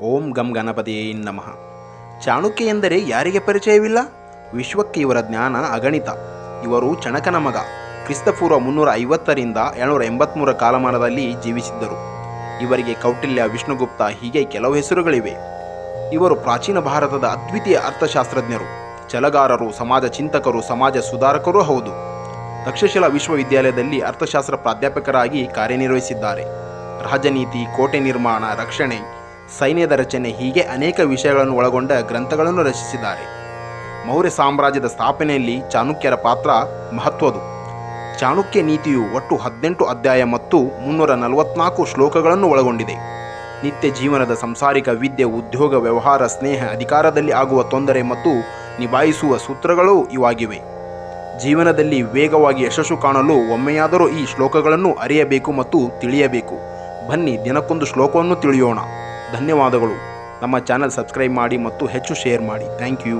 ಓಂ ಗಂ ಗಣಪತಿಯೇ ನಮಃ. ಚಾಣಕ್ಯ ಎಂದರೆ ಯಾರಿಗೆ ಪರಿಚಯವಿಲ್ಲ? ವಿಶ್ವಕ್ಕೆ ಇವರ ಜ್ಞಾನ ಅಗಣಿತ. ಇವರು ಚಣಕನ ಮಗ. ಕ್ರಿಸ್ತಪೂರ್ವ ಮುನ್ನೂರ ಐವತ್ತರಿಂದ ಏಳ್ನೂರ ಎಂಬತ್ಮೂರ ಕಾಲಮಾನದಲ್ಲಿ ಜೀವಿಸಿದ್ದರು. ಇವರಿಗೆ ಕೌಟಿಲ್ಯ ವಿಷ್ಣುಗುಪ್ತ ಹೀಗೆ ಕೆಲವು ಹೆಸರುಗಳಿವೆ. ಇವರು ಪ್ರಾಚೀನ ಭಾರತದ ಅದ್ವಿತೀಯ ಅರ್ಥಶಾಸ್ತ್ರಜ್ಞರು. ಚಲಗಾರರು ಸಮಾಜ ಚಿಂತಕರು, ಸಮಾಜ ಸುಧಾರಕರೂ ಹೌದು. ತಕ್ಷಶಿಲಾ ವಿಶ್ವವಿದ್ಯಾಲಯದಲ್ಲಿ ಅರ್ಥಶಾಸ್ತ್ರ ಪ್ರಾಧ್ಯಾಪಕರಾಗಿ ಕಾರ್ಯನಿರ್ವಹಿಸಿದ್ದಾರೆ. ರಾಜನೀತಿ, ಕೋಟೆ ನಿರ್ಮಾಣ, ರಕ್ಷಣೆ ಸೈನ್ಯದ ರಚನೆ ಹೀಗೆ ಅನೇಕ ವಿಷಯಗಳನ್ನು ಒಳಗೊಂಡ ಗ್ರಂಥಗಳನ್ನು ರಚಿಸಿದ್ದಾರೆ. ಮೌರ್ಯ ಸಾಮ್ರಾಜ್ಯದ ಸ್ಥಾಪನೆಯಲ್ಲಿ ಚಾಣುಕ್ಯರ ಪಾತ್ರ ಮಹತ್ವದು ಚಾಣಕ್ಯ ನೀತಿಯು ಒಟ್ಟು ಹದಿನೆಂಟು ಅಧ್ಯಾಯ ಮತ್ತು ಮುನ್ನೂರ ನಲವತ್ನಾಲ್ಕು ಶ್ಲೋಕಗಳನ್ನು ಒಳಗೊಂಡಿದೆ. ನಿತ್ಯ ಜೀವನದ ಸಂಸಾರಿಕ ವಿದ್ಯೆ, ಉದ್ಯೋಗ, ವ್ಯವಹಾರ, ಸ್ನೇಹ, ಅಧಿಕಾರದಲ್ಲಿ ಆಗುವ ತೊಂದರೆ ಮತ್ತು ನಿಭಾಯಿಸುವ ಸೂತ್ರಗಳು ಇವಾಗಿವೆ. ಜೀವನದಲ್ಲಿ ವೇಗವಾಗಿ ಯಶಸ್ಸು ಕಾಣಲು ಒಮ್ಮೆಯಾದರೂ ಈ ಶ್ಲೋಕಗಳನ್ನು ಅರಿಯಬೇಕು ಮತ್ತು ತಿಳಿಯಬೇಕು. ಬನ್ನಿ ದಿನಕ್ಕೊಂದು ಶ್ಲೋಕವನ್ನು ತಿಳಿಯೋಣ. ಧನ್ಯವಾದಗಳು. ನಮ್ಮ ಚಾನಲ್ ಸಬ್ಸ್ಕ್ರೈಬ್ ಮಾಡಿ ಮತ್ತು ಹೆಚ್ಚು ಶೇರ್ ಮಾಡಿ. Thank you.